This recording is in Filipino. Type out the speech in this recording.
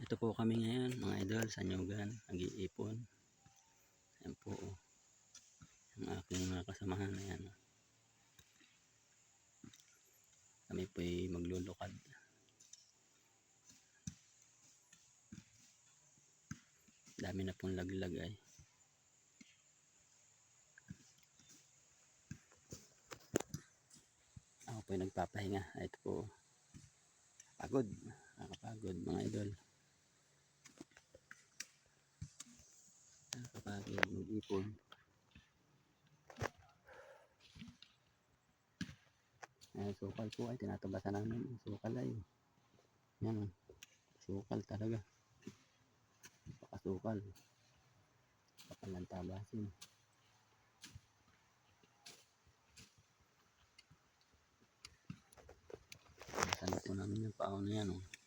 Ito po kami ngayon, mga idol, sa Nyugan, nag-iipon. Ayan po, oh. Ang aking mga kasamahan, ayan. oh. Kami po ay maglulukad. Dami na pong laglag ay. Ako po ay nagpapahinga. Ito po. Pagod. Nakakapagod mga idol. Nakakapagod mag-ipon. Ayan, sukal po ay tinatabasan namin. Ang Sukal ay. Yan o. Sukal talaga. Pakasukal. Kapal ng tabasin. Tabasan po namin yung pao na yan o.